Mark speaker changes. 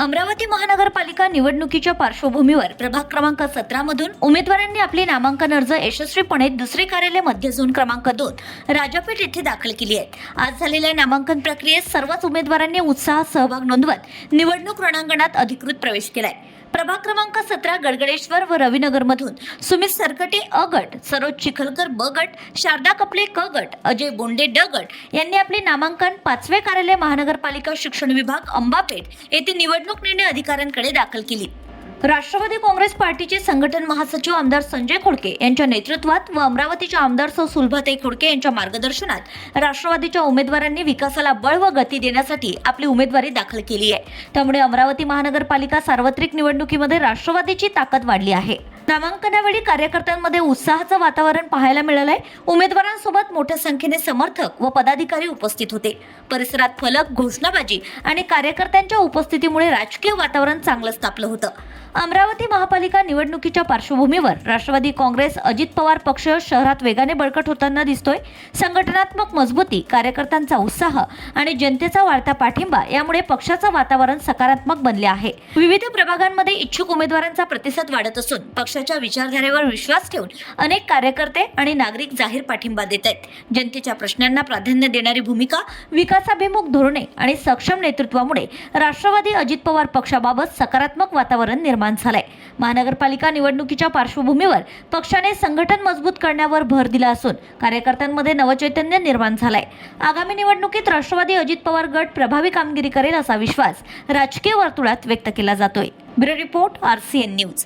Speaker 1: अमरावती महानगरपालिका निवडणुकीच्या पार्श्वभूमीवर प्रभाग क्रमांक सतरा मधून उमेदवारांनी आपले नामांकन अर्ज यशस्वीपणे दुसरे कार्यालय मध्य झोन क्रमांक दोन राजापेठ येथे दाखल केली आहेत. आज झालेल्या नामांकन प्रक्रियेत सर्वच उमेदवारांनी उत्साहात सहभाग नोंदवत निवडणूक रणांगणात अधिकृत प्रवेश केलाय. प्रभाग क्रमांक सतरा गडगडेश्वर व रविनगर मधून सुमित सरकटे अ गट. सरोज चिखलकर ब गट. शारदा कपले क गट. अजय बोंडे ड गट. यांनी आपले नामांकन पाचवे कार्यालय महानगरपालिका शिक्षण विभाग अंबापेठ येथे निवडणूक निर्णय अधिकाऱ्यांकडे दाखल केली. राष्ट्रवादी काँग्रेस पार्टीचे संघटन महासचिव आमदार संजय खोडके यांच्या नेतृत्वात व अमरावतीच्या आमदार सौ सुलभाताई खोडके यांच्या मार्गदर्शनात राष्ट्रवादीच्या उमेदवारांनी विकासाला बळ व गती देण्यासाठी आपली उमेदवारी दाखल केली आहे. त्यामुळे अमरावती महानगरपालिका सार्वत्रिक निवडणुकीमध्ये राष्ट्रवादीची ताकद वाढली आहे. नामांकनावेळी कार्यकर्त्यांमध्ये उत्साहाचं वातावरण पाहायला मिळालंय. उमेदवारांसोबत मोठ्या संख्येने समर्थक व पदाधिकारी उपस्थित होते. परिसरात फलक घोषणाबाजी आणि कार्यकर्त्यांच्या उपस्थितीमुळे राजकीय वातावरण चांगलं स्थापलं होतं. अमरावती महापालिका निवडणुकीच्या पार्श्वभूमीवर राष्ट्रवादी काँग्रेस अजित पवार पक्ष शहरात वेगाने बळकट होताना दिसतोय. संघटनात्मक मजबूती कार्यकर्त्यांचा उत्साह आणि जनतेचा वाढता पाठिंबा यामुळे पक्षाचं वातावरण सकारात्मक बनले आहे. विविध प्रभागांमध्ये इच्छुक उमेदवारांचा प्रतिसाद वाढत असून पक्षाच्या विचारधारेवर विश्वास ठेवून अनेक कार्यकर्ते आणि नागरिक जाहीर पाठिंबा देत आहेत. जनतेच्या प्रश्नांना प्राधान्य देणारी भूमिका विकासाभिमुख धोरणे आणि सक्षम नेतृत्वामुळे राष्ट्रवादी अजित पवार पक्षाबाबत सकारात्मक वातावरण निर्माण निर्माण झालाय. महानगरपालिका निवडणुकीच्या पार्श्वभूमीवर पक्षाने संघटन मजबूत करण्यावर भर दिला असून कार्यकर्त्यांमध्ये नवचैतन्य निर्माण झालंय. आगामी निवडणुकीत राष्ट्रवादी अजित पवार गट प्रभावी कामगिरी करेल असा विश्वास राजकीय वर्तुळात व्यक्त केला जातोय. Bureau report RCN news.